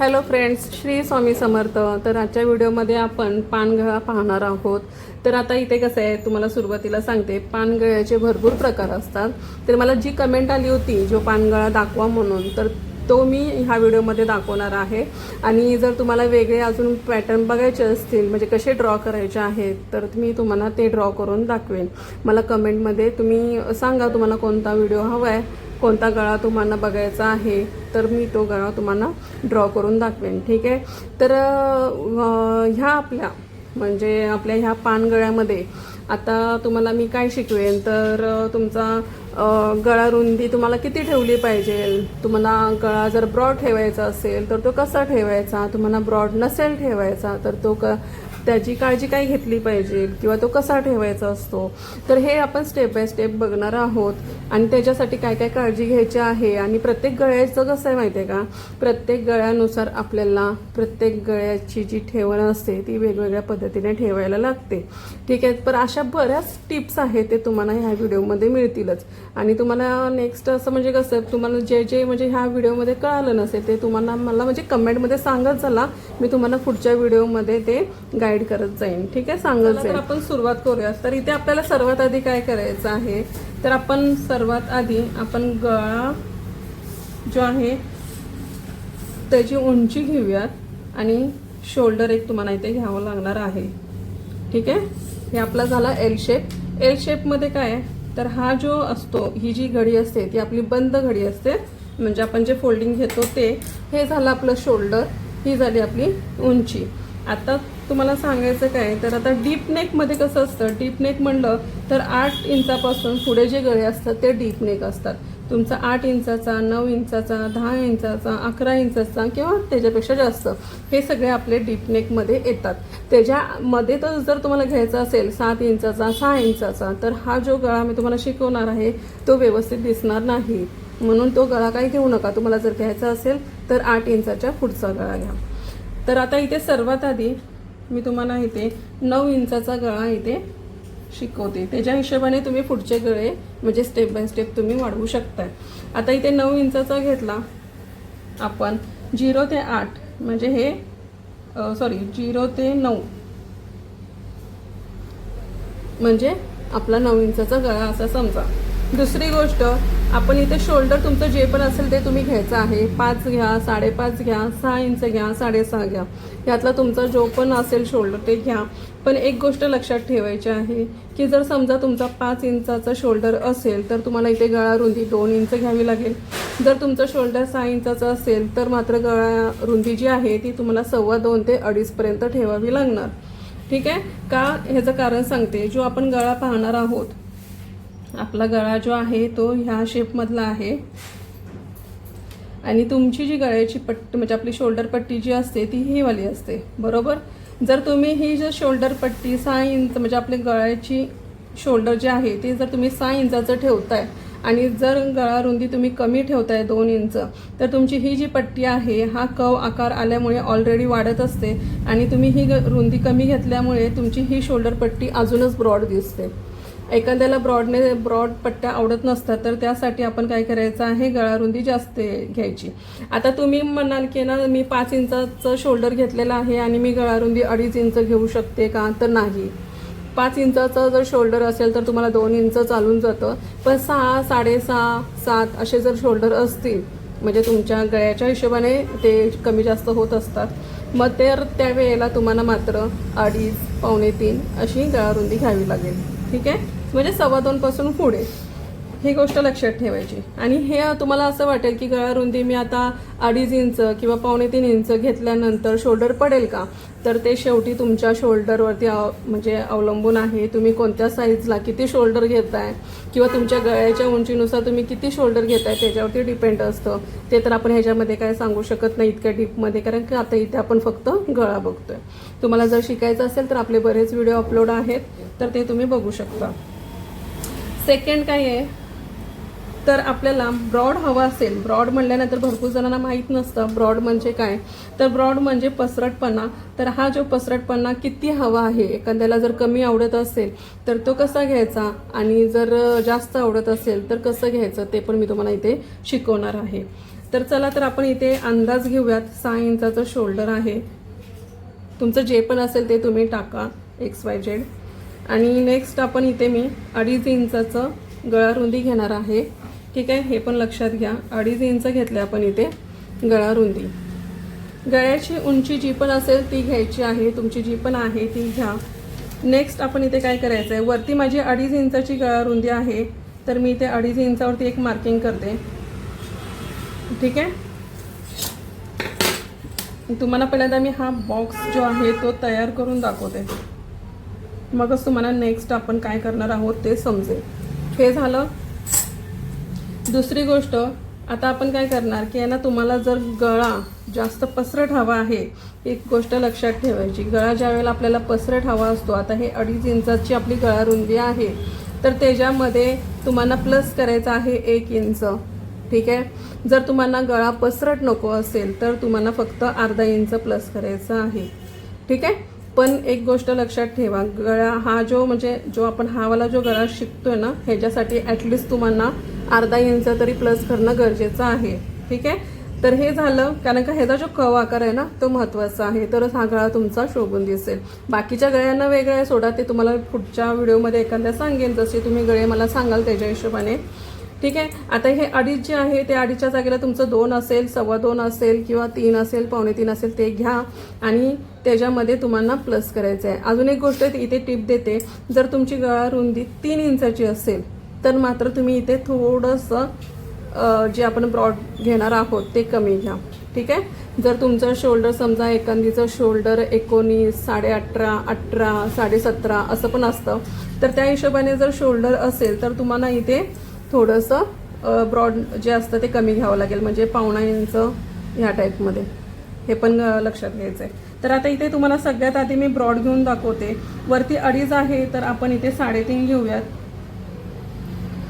Hello friends Shri Swami Samarth. तर आजच्या व्हिडिओमध्ये आपण पानगळा पाहणार आहोत. तर आता इथे कसं आहे तुम्हाला सुरुवातीला सांगते पानगळ्याचे भरपूर प्रकार असतात. तर मला जी कमेंट आली होती जो पानगळा दाखवा म्हणून तर तो मी ह्या व्हिडिओमध्ये दाखवणार आहे. आणि जर तुम्हाला वेगळे अजून पॅटर्न बघायचे असतील म्हणजे कसे ड्रॉ करायचे आहेत तर मी तुम्हाला ते ड्रॉ करून दाखवेन. मला कमेंटमध्ये तुम्ही सांगा तुम्हाला कोणता व्हिडिओ हवा आहे कोणता गळा तुम्हाला बघायचा आहे तर मी तो गळा तुम्हाला ड्रॉ करून दाखवेन ठीक आहे? तर ह्या आपल्या म्हणजे आपल्या ह्या पानगळ्यामध्ये आता तुम्हाला मी काय शिकवेन? तर तुमचा गळा रुंदी तुम्हाला किती ठेवली पाहिजे? तुम्हाला गळा जर ब्रॉड ठेवायचा असेल तर तो कसा ठेवायचा? तुम्हाला ब्रॉड नसेल ठेवायचा तर तो क त्याची काळजी काय घेतली पाहिजे किंवा तो कसा ठेवायचा असतो. तर हे आपण स्टेप बाय स्टेप बघणार आहोत. आणि त्याच्यासाठी काय काय काळजी घ्यायची आहे? आणि प्रत्येक गळ्याचं कसं आहे माहिती आहे का? प्रत्येक गळ्यानुसार आपल्याला प्रत्येक गळ्याची जी ठेवण असते ती वेगवेगळ्या पद्धतीने ठेवायला लागते. ठीक आहे? पण अशा बऱ्याच टिप्स आहेत ते तुम्हाला ह्या व्हिडिओमध्ये मिळतीलच. आणि तुम्हाला नेक्स्ट असं म्हणजे कसं तुम्हाला जे जे म्हणजे ह्या व्हिडिओमध्ये कळालं नसेल ते तुम्हाला मला म्हणजे कमेंटमध्ये सांगत चला. मी तुम्हाला पुढच्या व्हिडिओमध्ये ते गाईड करत जाईन. ठीक आहे? सांगत जाईन. आपण सुरुवात करूया तर इथे आपल्याला सर्वात आधी काय करायचं आहे? तर आपण सर्वात आधी आपण गळा जो आहे त्याची उंची घेऊयात आणि शोल्डर एक तुम्हाला इथे घ्यावं लागणार आहे. ठीक आहे? हे आपला झाला एल शेप एल शेपमध्ये काय? आहे तर हा जो असतो ही जी घडी असते ती आपली बंद घडी असते. म्हणजे आपण जे फोल्डिंग घेतो ते हे झालं आपलं शोल्डर ही झाली आपली उंची. आता तुम्हाला सांगायचं काय तर आता डीप नेकमध्ये कसं असतं डीप नेक म्हणलं तर आठ इंचापासून पुढे जे गळे असतात ते डीप नेक असतात. तुमचा आठ इंचाचा नऊ इंचाचा दहा इंचाचा अकरा इंचाचा किंवा त्याच्यापेक्षा जास्त हे सगळे आपले डीप नेकमध्ये येतात. त्याच्यामध्ये तर जर तुम्हाला घ्यायचा असेल सात इंचाचा सहा इंचाचा तर हा जो गळा मी तुम्हाला शिकवणार आहे तो व्यवस्थित दिसणार नाही. म्हणून तो गळा काही घेऊ नका. तुम्हाला जर घ्यायचा असेल तर आठ इंचाच्या पुढचा गळा घ्या. तर आता इथे सर्वात आधी मी तुम्हाला इथे नऊ इंचाचा गळा इथे शिकवते. त्याच्या हिशोबाने तुम्ही पुढचे गळे म्हणजे स्टेप बाय स्टेप तुम्ही वाढवू शकताय. आता इथे नऊ इंचाचा घेतला आपण. झिरो ते आठ म्हणजे हे सॉरी झिरो ते नऊ म्हणजे आपला नऊ इंचाचा गळा असा समजा. दुसरी गोष्ट आपण इथे शोल्डर तुमचं जे पण असेल ते तुम्ही घ्यायचं आहे. पाच घ्या साडेपाच घ्या सहा इंच घ्या साडेसहा घ्या. यातला तुमचा जो पण असेल शोल्डर ते घ्या. पण एक गोष्ट लक्षात ठेवायची आहे की जर समजा तुमचा पाच इंचाचा शोल्डर असेल तर तुम्हाला इथे गळा रुंदी दोन इंच घ्यावी लागेल. जर तुमचं शोल्डर सहा इंचाचा असेल तर मात्र गळा रुंदी जी आहे ती तुम्हाला सव्वा दोन ते अडीचपर्यंत ठेवावी लागणार. ठीक आहे? का ह्याचं कारण सांगते? जो आपण गळा पाहणार आहोत आपला गळा जो आहे तो ह्या शेपमधला आहे. आणि तुमची जी गळ्याची पट्टी म्हणजे आपली शोल्डर पट्टी जी असते ती ही वाली असते. बरोबर? जर तुम्ही ही जर शोल्डर पट्टी सहा इंच म्हणजे आपली गळ्याची शोल्डर जे आहे ते जर तुम्ही सहा इंचाचं ठेवताय आणि जर गळा रुंदी तुम्ही कमी ठेवताय दोन इंच तर तुमची ही जी पट्टी आहे हा कव आकार आल्यामुळे ऑलरेडी वाढत असते आणि तुम्ही ही ग- रुंदी कमी घेतल्यामुळे तुमची ही शोल्डर पट्टी अजूनच ब्रॉड दिसते. एखाद्याला ब्रॉडने ब्रॉड पट्ट्या आवडत नसतात तर त्यासाठी आपण काय करायचं आहे? गळारुंदी जास्त घ्यायची. आता तुम्ही म्हणाल की ना मी पाच इंचाचं शोल्डर घेतलेलं आहे आणि मी गळारुंदी अडीच इंच घेऊ शकते का? तर नाही. पाच इंचाचं जर शोल्डर असेल तर तुम्हाला दोन इंच चालून जातं. पण सहा साडेसहा सात असे जर शोल्डर असतील म्हणजे तुमच्या गळ्याच्या हिशोबाने ते कमी जास्त होत असतात. मग तर त्यावेळेला तुम्हाला मात्र अडीच पावणे तीन अशी गळारुंदी घ्यावी लागेल. ठीक आहे? म्हणजे सव्वा दोनपासून पुढे. ही गोष्ट लक्षात ठेवायची. आणि हे तुम्हाला असं वाटेल की गळा रुंदी मी आता अडीच इंच किंवा पावणे तीन इंच घेतल्यानंतर शोल्डर पडेल का? तर ते शेवटी तुमच्या शोल्डरवरती अव म्हणजे अवलंबून आहे. तुम्ही कोणत्या साईजला किती शोल्डर घेताय किंवा तुमच्या गळ्याच्या उंचीनुसार तुम्ही किती शोल्डर घेताय त्याच्यावरती डिपेंड असतं. ते तर आपण ह्याच्यामध्ये काय सांगू शकत नाही इतक्या डीपमध्ये कारण की आता इथे आपण फक्त गळा बघतोय. तुम्हाला जर शिकायचं असेल तर आपले बरेच व्हिडिओ अपलोड आहेत तर ते तुम्ही बघू शकता. सेकंड काय आहे? तर आपल्याला ब्रॉड हवा असेल. ब्रॉड म्हणल्यानंतर भरपूर जणांना माहीत नसतं. ब्रॉड म्हणजे काय? तर ब्रॉड म्हणजे पसरटपणा. तर हा जो पसरटपणा किती हवा आहे? एखाद्याला जर कमी आवडत असेल तर तो कसा घ्यायचा? आणि जर जास्त आवडत असेल तर कसं घ्यायचं? ते पण मी तुम्हाला इथे शिकवणार आहे. तर चला तर आपण इथे अंदाज घेऊयात. सहा इंचाचं शोल्डर आहे. तुमचं जे पण असेल ते तुम्ही टाका. एक्स वाय झेड आणि नेक्स्ट आपण इथे मी अडीच इंचाचं गळा रुंदी घेणार आहे. ठीक आहे? हे पण लक्षात घ्या. अडीच इंच घेतले आपण इथे गळा रुंदी. गळ्याची उंची जी पण असेल ती घ्यायची आहे. तुमची जी पण आहे ती घ्या. नेक्स्ट आपण इथे काय करायचं आहे वरती माझी अडीच इंचाची गळा रुंदी आहे. तर मी इथे अडीच इंचावरती एक मार्किंग करते. ठीक आहे? तुम्हाला पहिल्यांदा मी हा बॉक्स जो आहे तो तयार करून दाखवते. मगच तुम्हाला नेक्स्ट आपण काय करणार आहोत ते समजेल. हे झालं. दुसरी गोष्ट आता आपण काय करणार की आहे ना तुम्हाला जर गळा जास्त पसरट हवा आहे एक गोष्ट लक्षात ठेवायची. गळा ज्या वेळेला आपल्याला पसरट हवा असतो आता हे अडीच इंचाची आपली गळा रुंदी आहे तर त्याच्यामध्ये तुम्हाला प्लस करायचं आहे एक इंच. ठीक आहे? जर तुम्हाला गळा पसरट नको असेल तर तुम्हाला फक्त अर्धा इंच प्लस करायचं आहे. ठीक आहे? पण एक गोष्ट लक्षात ठेवा गळा हा जो म्हणजे जो आपण हावाला जो गळा शिकतोय ना ह्याच्यासाठी ॲटलिस्ट तुम्हाला अर्धा इंच तरी प्लस करणं गरजेचं आहे. ठीक आहे? तर हे झालं कारण का ह्याचा जो कव आकार आहे ना तो महत्त्वाचा आहे. तरच हा गळा तुमचा शोभून दिसेल. बाकीच्या गळ्यांना वेगळ्या सोडा ते तुम्हाला पुढच्या व्हिडिओमध्ये एखाद्या सांगेन जसे तुम्ही गळे मला सांगाल त्याच्या हिशोबाने. ठीक आहे? आता हे अडीच जे आहे ते अडीचच्या जागेला तुमचं दोन असेल सव्वा दोन असेल किंवा तीन असेल पावणे तीन असेल ते घ्या. आणि त्याच्यामध्ये तुम्हाला प्लस करायचं आहे. अजून एक गोष्ट इथे टिप देते. जर तुमची गळा रुंदी तीन इंचाची असेल तर मात्र तुम्ही इथे थोडंसं जे आपण ब्रॉड घेणार आहोत ते कमी घ्या. ठीक आहे? जर तुमचं शोल्डर समजा एखादीचं शोल्डर एकोणीस साडे अठरा अठरा साडेसतरा असं पण असतं तर त्या हिशोबाने जर शोल्डर असेल तर तुम्हाला इथे थोडंसं ब्रॉड जे असतं ते कमी घ्यावं लागेल. म्हणजे पाहुणा इंच ह्या टाईपमध्ये हे पण लक्षात घ्यायचं आहे तर आता इथे तुम्हाला सगळ्यात आधी मी ब्रॉड घेऊन दाखवते. वरती अडीच आहे तर आपण इथे साडेतीन घेऊयात.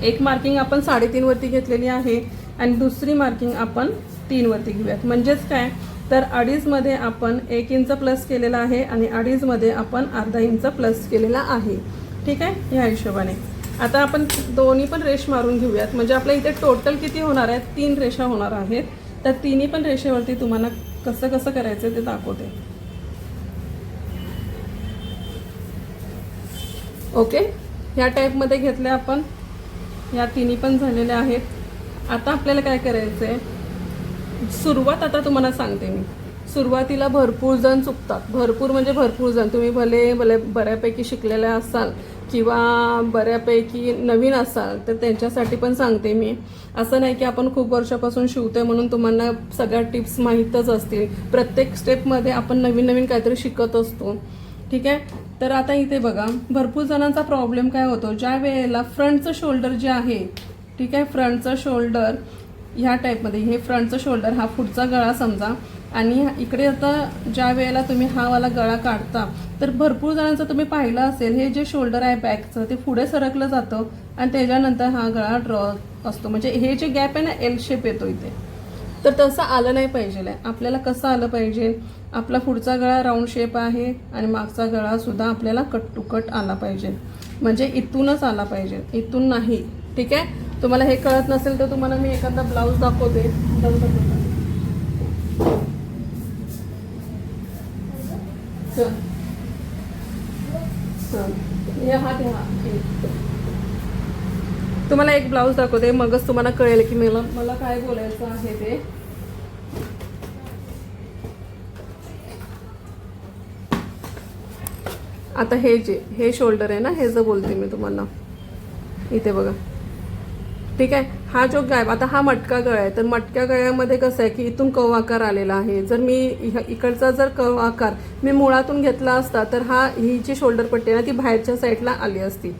एक मार्किंग आपण साडेतीन वरती घेतलेली आहे आणि दुसरी मार्किंग आपण तीन वरती घेऊयात. म्हणजेच काय? तर अडीचमध्ये आपण एक इंच प्लस केलेला आहे आणि अडीचमध्ये आपण अर्धा इंच प्लस केलेला आहे. ठीक आहे? ह्या हिशोबाने. आता आपण दोन्ही पण रेश मारून घेऊयात. म्हणजे आपल्या इथे टोटल किती होणार आहेत? तीन रेषा होणार आहेत. त्या तिन्ही पण रेषेवरती तुम्हाला कसं कसं करायचं ते दाखवते. ओके? ह्या टाईपमध्ये घेतल्या आपण. या तिन्ही पण झालेल्या आहेत. आता आपल्याला काय करायचं आहे सुरुवात आता तुम्हाला सांगते मी. सुरुवातीला भरपूर जण चुकतात. भरपूर म्हणजे भरपूर जण. तुम्ही भले भले बऱ्यापैकी शिकलेल्या असाल किंवा बऱ्यापैकी नवीन असाल तर त्यांच्यासाठी पण सांगते मी. असं नाही की आपण खूप वर्षापासून शिवतोय म्हणून तुम्हाला सगळ्या टिप्स माहीतच असतील. प्रत्येक स्टेपमध्ये आपण नवीन नवीन काहीतरी शिकत असतो. ठीक आहे? तर आता इथे बघा. भरपूर जणांचा प्रॉब्लेम काय होतो? ज्या वेळेला फ्रंटचं शोल्डर जे आहे ठीक आहे? फ्रंटचं शोल्डर ह्या टाईपमध्ये हे फ्रंटचं शोल्डर हा पुढचा गळा समजा आणि इकडे आता ज्या वेळेला तुम्ही हा वाला गळा काढता तर भरपूर जणांचं तुम्ही पाहिलं असेल हे जे शोल्डर आहे बॅकचं ते पुढे सरकलं जातं आणि त्याच्यानंतर हा गळा ड्रॉ असतो. म्हणजे हे जे गॅप आहे ना एल शेप येतो इथे. तर तसं आलं नाही पाहिजे आपल्याला कसं आलं पाहिजे? आपला पुढचा गळा राऊंड शेप आहे आणि मागचा गळासुद्धा आपल्याला कट टू कट आला पाहिजे. म्हणजे इथूनच आला पाहिजे. इथून नाही. ठीक आहे? तुम्हाला हे कळत नसेल तर तुम्हाला मी एखादा ब्लाऊज दाखवते ब्लाऊज दाखवते. चल. चल. हे हात हे हात. हे. तुम्हाला एक ब्लाऊज दाखवते मगच तुम्हाला कळेल की मला मला काय बोलायचं आहे ते? आता हे जे हे शोल्डर आहे ना हे जर बोलते मी तुम्हाला. इथे बघा. ठीक आहे? हा जो गॅप आता हा मटका गळा आहे तर मटक्या गळ्यामध्ये कसं आहे की इथून कव आकार आलेला आहे. जर मी इकडचा जर कव आकार मी मुळातून घेतला असता तर हा ही जी शोल्डर पट्टी आहे ना ती बाहेरच्या साईडला आली असती.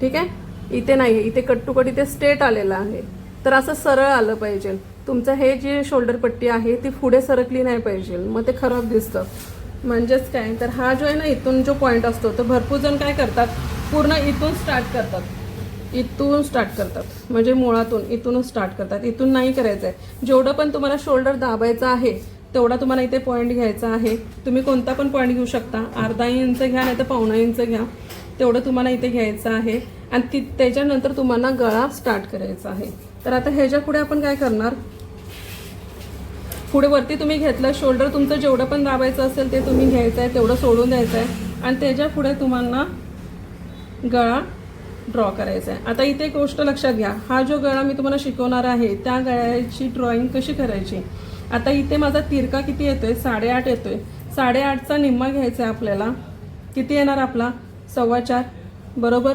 ठीक आहे? इथे नाही आहे इथे कट टू कट इथे स्ट्रेट आलेला आहे. तर असं सरळ आलं पाहिजे. तुमचं हे जे शोल्डर पट्टी आहे ती पुढे सरकली नाही पाहिजे. मग ते खराब दिसतं. म्हणजेच काय? तर हा जो आहे ना इथून जो पॉईंट असतो तर भरपूर जण काय करतात? पूर्ण इथून स्टार्ट करतात. इथून स्टार्ट करतात. म्हणजे मुळातून इथूनच स्टार्ट करतात. इथून नाही करायचं आहे जेवढं पण तुम्हाला शोल्डर दाबायचं आहे तेवढा तुम्हाला इथे पॉईंट घ्यायचा आहे. तुम्ही कोणता पण पॉईंट घेऊ शकता. अर्धा इंच घ्या नाही तर पावणा इंच घ्या. तेवढं तुम्हाला इथे घ्यायचं आहे. आणि ती त्याच्यानंतर तुम्हाला गळा स्टार्ट करायचा आहे. तर आता ह्याच्या पुढे आपण काय करणार? पुढे वरती तुम्ही घेतलं शोल्डर तुमचं जेवढं पण दाबायचं असेल ते तुम्ही घ्यायचं आहे तेवढं सोडून द्यायचं आहे आणि त्याच्या पुढे तुम्हाला गळा ड्रॉ करायचा आहे आता इथे एक गोष्ट लक्षात घ्या. हा जो गळा मी तुम्हाला शिकवणार आहे त्या गळ्याची ड्रॉइंग कशी करायची? आता इथे माझा तिरका किती येतोय? साडेआठ येतोय. साडेआठचा निम्मा घ्यायचा आहे आपल्याला. किती येणार आपला? सव्वा चार. बरोबर?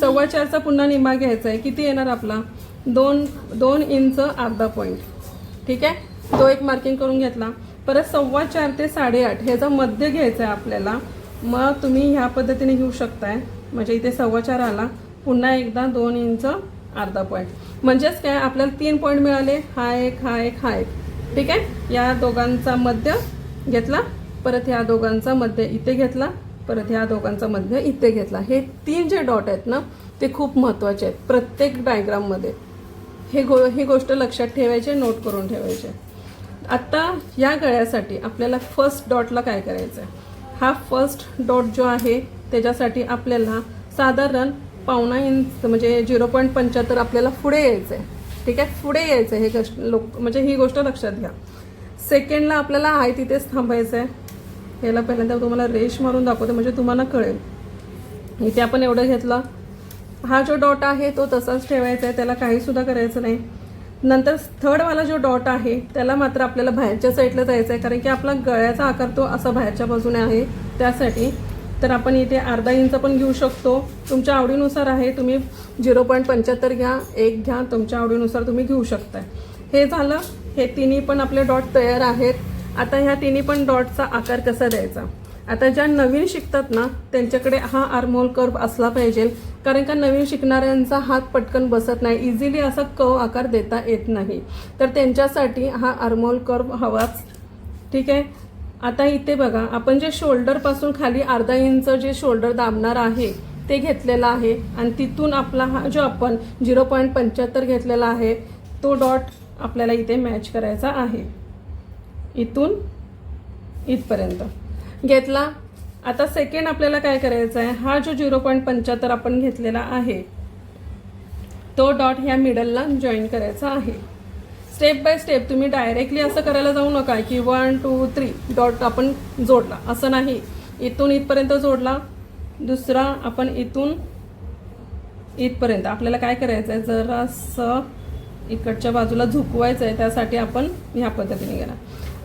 सव्वा चारचा पुन्हा निम्मा घ्यायचा आहे किती येणार आपला? दोन दोन इंच अर्धा पॉईंट ठीक आहे? तो एक मार्किंग करून घेतला. परत सव्वा चार ते साडेआठ ह्याचा मध्य घ्यायचा आहे आपल्याला मग तुम्ही ह्या पद्धतीने घेऊ शकताय. म्हणजे इथे सव्वा चार आला. पुन्हा एकदा दोन इंच अर्धा पॉईंट म्हणजेच काय? आपल्याला तीन पॉईंट मिळाले. हा एक हा एक हा एक. ठीक आहे? या दोघांचा मध्य घेतला. परत ह्या दोघांचा मध्य इथे घेतला. परत ह्या दोघांचा मध्य इथे घेतला. हे तीन जे डॉट आहेत ना ते खूप महत्त्वाचे आहेत. प्रत्येक डायग्राममध्ये हे गो ही गोष्ट लक्षात ठेवायची नोट करून ठेवायची. आत्ता या गळ्यासाठी आपल्याला फर्स्ट डॉटला काय करायचं आहे हा फर्स्ट डॉट जो आहे त्याच्यासाठी आपल्याला साधारण पावणा इंच म्हणजे झिरो पॉईंट पंच्याहत्तर आपल्याला पुढे यायचं आहे ठीक आहे? पुढे यायचं आहे हे गोष्ट लोक म्हणजे ही गोष्ट लक्षात घ्या. सेकंडला आपल्याला आहे तिथेच थांबायचं आहे याला पहिल्यांदा तुम्हाला रेश मारून दाखवते म्हणजे तुम्हाला कळेल. इथे आपण एवढं घेतलं. हा जो डॉट आहे तो तसाच ठेवायचा आहे त्याला काहीसुद्धा करायचं नाही. नंतर थर्डवाला जो डॉट आहे त्याला मात्र आपल्याला बाहेरच्या साईडला जायचं आहे कारण की आपला गळ्याचा आकार तो असा बाहेरच्या बाजूने आहे त्यासाठी तर आपण इथे अर्धा इंच पण घेऊ शकतो. तुमच्या आवडीनुसार आहे तुम्ही झिरो पॉईंट पंच्याहत्तर घ्या एक घ्या तुमच्या आवडीनुसार तुम्ही घेऊ शकताय. हे झालं हे तिन्ही पण आपले डॉट तयार आहेत. आता ह्या तिन्ही पण डॉटचा आकार कसा द्यायचा? आता ज्या नवीन शिकतात ना त्यांच्याकडे हा आर्मोल कर्व असला पाहिजे. कारण का नवीन शिकणाऱ्यांचा हात पटकन बसत नाही इझिली असा कव आकार देता येत नाही. तर त्यांच्यासाठी हा आर्मोल कर्व हवाच. ठीक आहे? आता इथे बघा आपण जे शोल्डरपासून खाली अर्धा इंच जे शोल्डर दाबणार आहे ते घेतलेलं आहे. आणि तिथून आपला हा जो आपण झिरो पॉईंट पंच्याहत्तर घेतलेला आहे तो डॉट आपल्याला इथे मॅच करायचा आहे. इथून इथपर्यंत. घेतला? आता सेकंड आपल्याला काय करायचं आहे? हा जो झिरो पॉईंट पंच्याहत्तर आपण घेतलेला आहे तो डॉट ह्या मिडलला जॉईन करायचा आहे. स्टेप बाय स्टेप तुम्ही डायरेक्टली असं करायला जाऊ नका की वन टू थ्री डॉट आपण जोडला. असं नाही. इथून इथपर्यंत जोडला. दुसरा आपण इथून इथपर्यंत. आपल्याला काय करायचं आहे जरासं इकडच्या बाजूला झुकवायचं आहे त्यासाठी आपण ह्या पद्धतीने घेणार.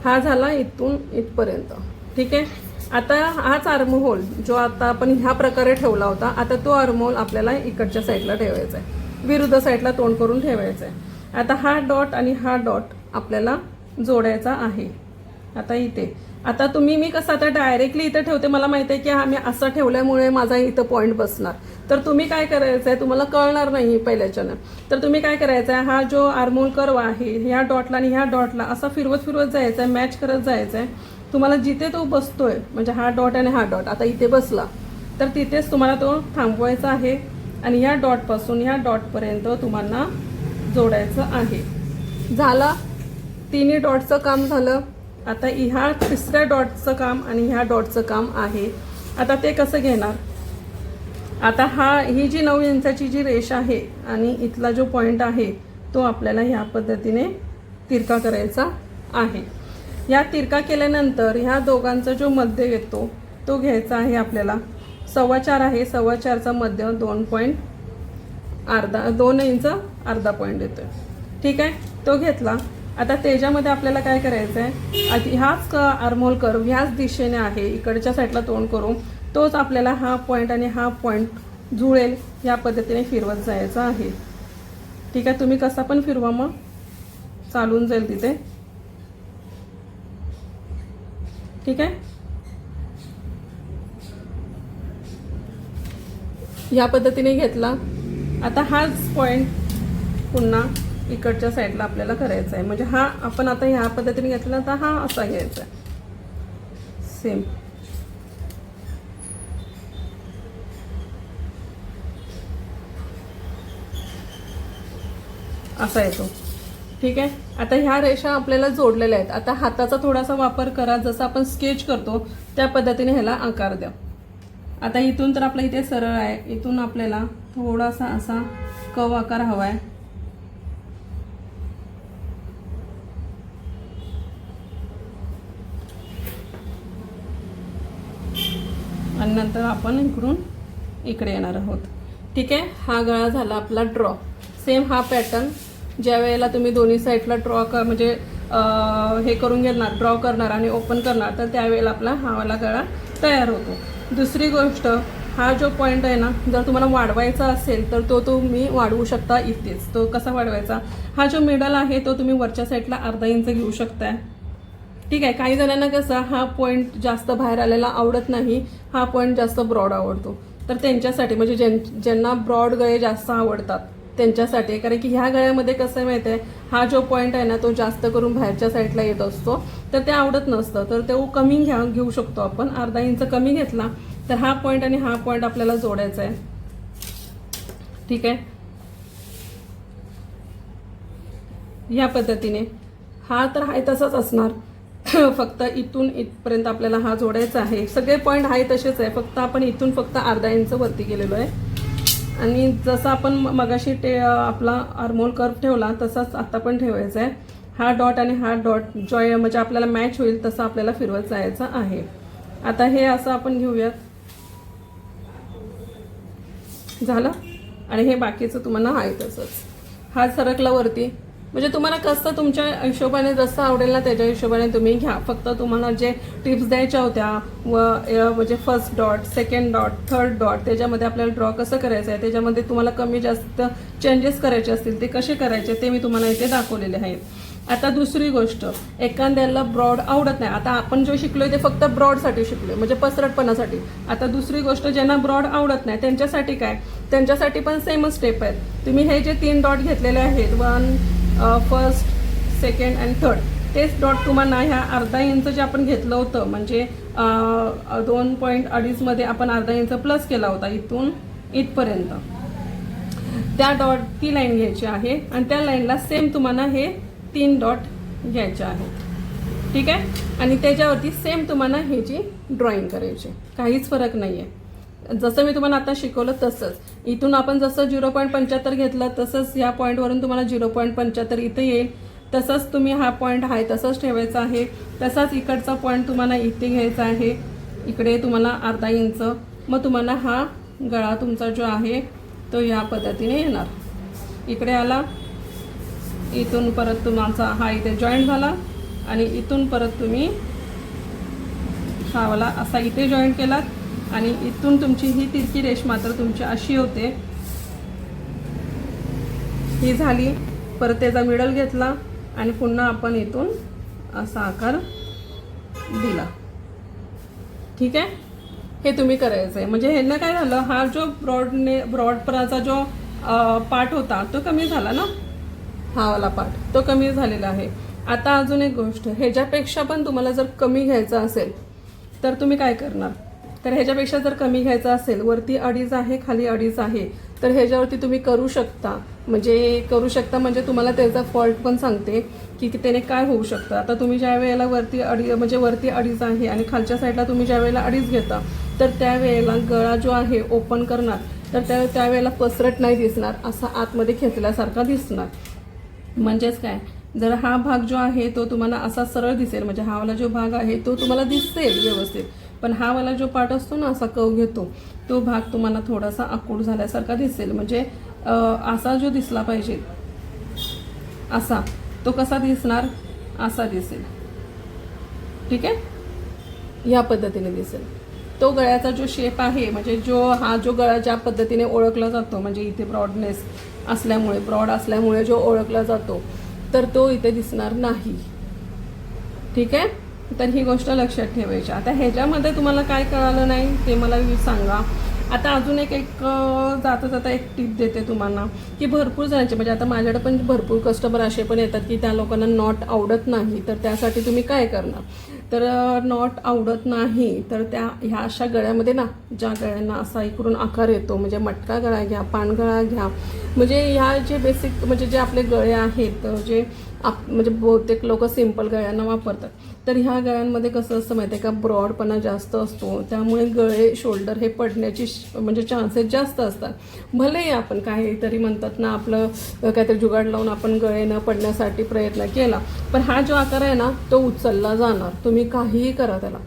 हा झाला इथून इथपर्यंत. ठीक आहे? आता हाच आर्महोल जो आता आपण ह्या प्रकारे ठेवला होता. आता तो आर्महोल आपल्याला इकडच्या साईडला ठेवायचा आहे विरुद्ध साईडला तोंड करून ठेवायचं आहे आता हा डॉट आणि हा डॉट आपल्याला जोडायचा आहे. आता इथे. आता तुम्ही मी कसं आता डायरेक्टली इथं ठेवते मला माहिती आहे की हा मी असं ठेवल्यामुळे माझा इथं पॉईंट बसणार. तर तुम्ही काय करायचं आहे तुम्हाला कळणार नाही पहिल्याच्यानं. तर तुम्ही काय करायचं आहे हा जो आर्मोल कर्व आहे ह्या डॉटला आणि ह्या डॉटला असा फिरवत फिरवत जायचं आहे मॅच करत जायचं आहे तुम्हाला जिथे तो बसतोय म्हणजे हा डॉट आणि हा डॉट आता इथे बसला तर तिथेच तुम्हाला तो थांबवायचा आहे. आणि या डॉटपासून ह्या डॉटपर्यंत तुम्हाला जोडायचं आहे. झाला. तिन्ही डॉटचं काम झालं. आता ह्या तिसऱ्या डॉटचं काम आणि ह्या डॉटचं काम आहे. आता ते कसं घेणार? आता हा ही जी नऊ इंचाची जी रेष आहे आणि इथला जो पॉईंट आहे तो आपल्याला ह्या पद्धतीने तिरका करायचा आहे. या तिरका केल्यानंतर ह्या दोघांचा जो मध्य येतो तो घ्यायचा आहे आपल्याला. सव्वा चार आहे. सव्वा चारचा मध्य दोन पॉईंट अर्धा दोन इंच अर्धा पॉईंट देतोय ठीक आहे? तो घेतला. आता त्याच्यामध्ये आपल्याला काय करायचं आहे आधी ह्याच आर्मोल कर्व ह्याच दिशेने आहे इकडच्या साईडला तोंड करून तोच आपल्याला हा पॉईंट आणि हा पॉईंट जुळेल या पद्धतीने फिरवत जायचं आहे. ठीक आहे? तुम्ही कसा पण फिरवा मग. चालून जाईल तिथे. ठीक आहे? या पद्धतीने घेतला. आता हाच पॉईंट पुन्हा इकडच्या साईडला आपल्याला करायचा आहे. म्हणजे हा आपण आता ह्या पद्धतीने घेतला तर हा असा घ्यायचा आहे. सेम असा येतो. ठीक आहे? आता ह्या रेषा आपल्याला जोडलेल्या आहेत. आता हाताचा थोडासा वापर करा. जसं आपण स्केच करतो त्या पद्धतीने ह्याला आकार द्या. आता इथून तर आपला इथे सरळ आहे. इथून आपल्याला थोडासा असा कव आकार हवा आहे. आणि नंतर आपण इकडून इकडे येणार आहोत. ठीक आहे? हा गळा झाला आपला ड्रॉ सेम हा पॅटर्न ज्या वेळेला तुम्ही दोन्ही साईडला ड्रॉ कर म्हणजे हे करून घेणार ड्रॉ करणार आणि ओपन करणार तर त्यावेळेला आपला हावाला गळा तयार होतो. दुसरी गोष्ट हा जो पॉईंट आहे ना जर तुम्हाला वाढवायचा असेल तर तो तुम्ही वाढवू शकता इथेच. तो कसा वाढवायचा? हा जो मिडल आहे तो तुम्ही वरच्या साईडला अर्धा इंच घेऊ शकताय. ठीक आहे? काही जणांना कसा हा पॉईंट जास्त बाहेर आलेला आवडत नाही हा पॉईंट जास्त ब्रॉड आवडतो. तर त्यांच्यासाठी म्हणजे ज्यां ज्यांना ब्रॉड गळे जास्त आवडतात त्यांच्यासाठी. कारण की ह्या गळ्यामध्ये कसं आहे माहिती आहे हा जो पॉईंट आहे ना तो जास्त करून बाहेरच्या साईडला येत असतो. तर ते आवडत नसतं. तर तो कमी घ्या घेऊ शकतो आपण. अर्धा इंच कमी घेतला तर हा पॉईंट आणि हा पॉईंट आपल्याला जोडायचा आहे. ठीक आहे? ह्या पद्धतीने. हा तर आहे तसाच असणार. फक्त इथून इथपर्यंत आपल्याला हा जोडायचा आहे. सगळे पॉईंट आहे तसेच आहे. फक्त आपण इथून फक्त अर्धा इंच वरती गेलेलो आहे. आणि जसं आपण म- मगाशी ते आपला आर्मोल कर्व ठेवला तसाच आता पण ठेवायचा आहे. हा डॉट आणि हा डॉट जॉय म्हणजे आपल्याला मॅच होईल तसं आपल्याला फिरवत जायचं आहे. आता हे असं आपण घेऊयात. झालं? आणि हे बाकीचं तुम्हाला आहे तसंच. हा सरकला वरती. म्हणजे तुम्हाला कसं तुमच्या हिशोबाने जसं आवडेल ना त्याच्या हिशोबाने तुम्ही घ्या. फक्त तुम्हाला जे टिप्स द्यायच्या होत्या व म्हणजे first dot second dot third dot त्याच्यामध्ये आपल्याला ड्रॉ कसं करायचं आहे त्याच्यामध्ये तुम्हाला कमी जास्त चेंजेस करायचे असतील ते कसे करायचे ते मी तुम्हाला इथे दाखवलेले आहेत. आता दुसरी गोष्ट एखाद्याला ब्रॉड आवडत नाही. आता आपण जो शिकलोय ते फक्त ब्रॉडसाठी शिकलोय म्हणजे पसरटपणासाठी. आता दुसरी गोष्ट ज्यांना ब्रॉड आवडत नाही त्यांच्यासाठी काय? त्यांच्यासाठी पण सेमच स्टेप आहेत. तुम्ही हे जे तीन डॉट घेतलेले आहेत one first second and third तेच डॉट तुम्हाला ह्या अर्धा इंच जे आपण घेतलं होतं म्हणजे दोन पॉईंट अडीचमध्ये आपण अर्धा इंच प्लस केला होता इथून इथपर्यंत. त्या डॉट ती लाईन घ्यायची आहे आणि त्या लाईनला सेम तुम्हाला हे तीन डॉट घ्यायचे आहेत ठीक आहे? आणि त्याच्यावरती सेम तुम्हाला ह्याची ड्रॉईंग ड्रॉइंग करायची काहीच फरक नाही आहे जसं मी तुम्हाला आता शिकवलं तसंच. इथून आपण जसं झिरो पॉईंट पंच्याहत्तर घेतलं तसंच या पॉईंटवरून तुम्हाला झिरो पॉईंट पंच्याहत्तर इथे येईल. तसंच तुम्ही हा पॉईंट आहे तसंच ठेवायचा आहे. तसाच इकडचा पॉईंट तुम्हाला इथे घ्यायचा आहे. इकडे तुम्हाला अर्धा इंच. मग तुम्हाला हा गळा तुमचा जो आहे तो या पद्धतीने येणार. इकडे आला. इथून परत तुमचा हा इथे जॉईंट झाला. आणि इथून परत तुम्ही हा वाला असा इथे जॉईंट केलात. आणि इथून तुमची ही तिरकी रेष मात्र तुमची अशी होते. ही झाली. परत त्याचा मिडल घेतला आणि पुन्हा आपण इथून असा आकार दिला. ठीक आहे? हे तुम्ही करायचं आहे म्हणजे ह्यानं काय झालं? हा जो ब्रॉडने ब्रॉडपणाचा जो पार्ट होता तो कमी झाला ना? हा वाला पार्ट तो कमी झालेला आहे. आता अजून एक गोष्ट. ह्याच्यापेक्षा पण तुम्हाला जर कमी घ्यायचं असेल तर तुम्ही काय करणार? तर ह्याच्यापेक्षा जर कमी घ्यायचं असेल वरती अडीच आहे खाली अडीच आहे तर ह्याच्यावरती तुम्ही करू शकता. म्हणजे करू शकता म्हणजे तुम्हाला त्याचा फॉल्ट पण सांगते की त्याने काय होऊ शकतं. आता तुम्ही ज्या वेळेला वरती अडी म्हणजे वरती अडीच आहे आणि खालच्या साईडला तुम्ही ज्या वेळेला अडीच घेता तर त्यावेळेला गळा जो आहे ओपन करणार तर त्या त्यावेळेला पसरट नाही दिसणार असा आतमध्ये खेचल्यासारखा दिसणार. म्हणजेच काय? जर हा भाग जो आहे तो तुम्हाला असा सरळ दिसेल म्हणजे हा वाला जो भाग आहे तो तुम्हाला दिसेल व्यवस्थित. पण हा वाला जो पार्ट असतो ना असा कव घेतो तो भाग तुम्हाला थोडासा आकूड झाल्यासारखा दिसेल. म्हणजे असा जो दिसला पाहिजे असा तो कसा दिसणार असा दिसेल. ठीक आहे? या पद्धतीने दिसेल. तो गळ्याचा जो शेप आहे म्हणजे जो हा जो गळा ज्या पद्धतीने ओळखला जातो म्हणजे इथे ब्रॉडनेस असल्यामुळे ब्रॉड असल्यामुळे जो ओळखला जातो तर तो इथे दिसणार नाही. ठीक आहे? तर ही गोष्ट लक्षात ठेवायची. आता ह्याच्यामध्ये तुम्हाला काय कळालं नाही ते मला सांगा. आता अजून एक एक जाता जाता एक टीप देते तुम्हाला की भरपूर जणांचे म्हणजे आता माझ्याकडे पण भरपूर कस्टमर असे पण येतात की त्या लोकांना नॉट आवडत नाही तर त्यासाठी तुम्ही काय करणार? तर नॉट आवडत नाही तर त्या ह्या अशा गळ्यामध्ये ना ज्या गळ्यांना असा इकडून आकार येतो म्हणजे मटका गळा घ्या पानगळा घ्या म्हणजे ह्या जे बेसिक म्हणजे जे आपले गळे आहेत जे आप म्हणजे बहुतेक लोक सिंपल गळ्यांना वापरतात. तर ह्या गळ्यांमध्ये कसं असतं माहिती आहे का? ब्रॉडपणा जास्त असतो. त्यामुळे गळे शोल्डर हे पडण्याची श- म्हणजे चान्सेस जास्त असतात. भलेही आपण काहीतरी म्हणतात ना आपलं काहीतरी जुगाड लावून आपण गळे न पडण्यासाठी प्रयत्न केला पण हा जो आकार आहे ना तो उचलला जाणार. तुम्ही काहीही करा त्याला.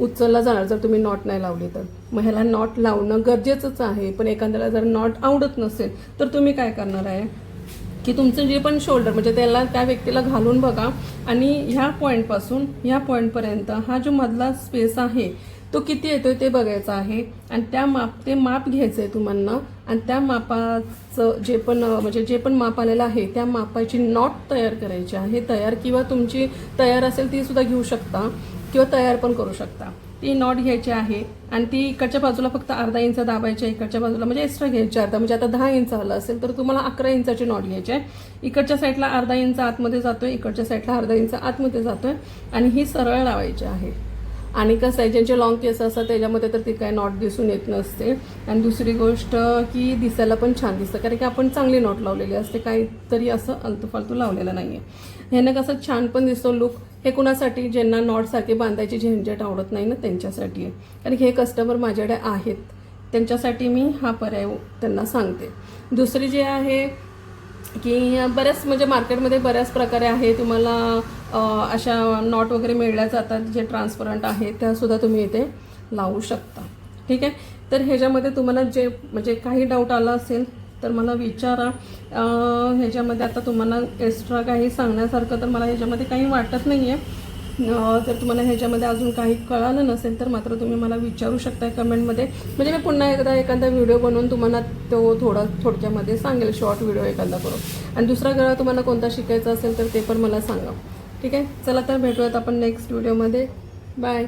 उचलला जाणार. जर तुम्ही नॉट नाही लावली तर. मग ह्याला नॉट लावणं गरजेचंच आहे. पण एखाद्याला जर नॉट आवडत नसेल तर तुम्ही काय करणार आहे? की तुमचं जे पण शोल्डर म्हणजे त्याला त्या व्यक्तीला घालून बघा. आणि ह्या पॉईंटपासून ह्या पॉईंटपर्यंत हा जो मधला स्पेस आहे तो किती येतो ते बघायचा आहे. आणि त्या माप ते माप घ्यायचं आहे तुम्हाला आणि त्या मापाचं जे पण म्हणजे जे पण माप आलेलं आहे त्या मापाची नॉट तयार करायची आहे. तयार किंवा तुमची तयार असेल ती सुद्धा घेऊ शकता. किंवा तयार पण करू शकता. ती नॉट घ्यायची आहे आणि ती इकडच्या बाजूला फक्त अर्धा इंच दाबायची आहे इकडच्या बाजूला म्हणजे एक्स्ट्रा घ्यायची अर्धा म्हणजे आता दहा इंच आलं असेल तर तुम्हाला अकरा इंचाची नॉट घ्यायची आहे. इकडच्या साईडला अर्धा इंच आतमध्ये जातोय इकडच्या साईडला अर्धा इंच आतमध्ये जातोय आणि ही सरळ लावायची आहे. आणि कसं आहे ज्यांचे लॉंग केस असतात त्याच्यामध्ये तर ती काय नॉट दिसून येत नसते. आणि दुसरी गोष्ट की दिसायला पण छान दिसतं कारण की आपण चांगली नॉट लावलेली असते. काहीतरी असं अलतूफालतू लावलेलं नाही आहे ह्यानं कसं छान पण दिसतो लुक हे कुणासाठी? ज्यांना नॉटसारखे बांधायची झंझट आवडत नाही ना त्यांच्यासाठी. आहे कारण हे कस्टमर माझ्याकडे आहेत. त्यांच्यासाठी मी हा पर्याय त्यांना सांगते. दुसरी जी आहे की बऱ्याच म्हणजे मार्केटमध्ये बऱ्याच प्रकारे आहे. तुम्हाला अशा नॉट वगैरे मिळल्या जातात जे ट्रान्सपरंट आहेत त्यासुद्धा तुम्ही इथे लावू शकता. ठीक आहे? तर ह्याच्यामध्ये तुम्हाला जे म्हणजे काही डाऊट आला असेल तर मला विचारा. ह्याच्यामध्ये आता तुम्हाला एक्स्ट्रा काही सांगण्यासारखं तर मला ह्याच्यामध्ये काही वाटत नाही आहे जर तुम्हाला ह्याच्यामध्ये अजून काही कळालं नसेल तर मात्र तुम्ही मला विचारू शकता कमेंटमध्ये. म्हणजे मी पुन्हा एकदा एखादा व्हिडिओ बनवून तुम्हाला तो थोडा थोडक्यामध्ये सांगेल शॉर्ट व्हिडिओ एखादा करून. आणि दुसरा गळा तुम्हाला कोणता शिकायचा असेल तर ते पण मला सांगा. ठीक आहे? चला तर भेटूयात आपण नेक्स्ट व्हिडिओमध्ये बाय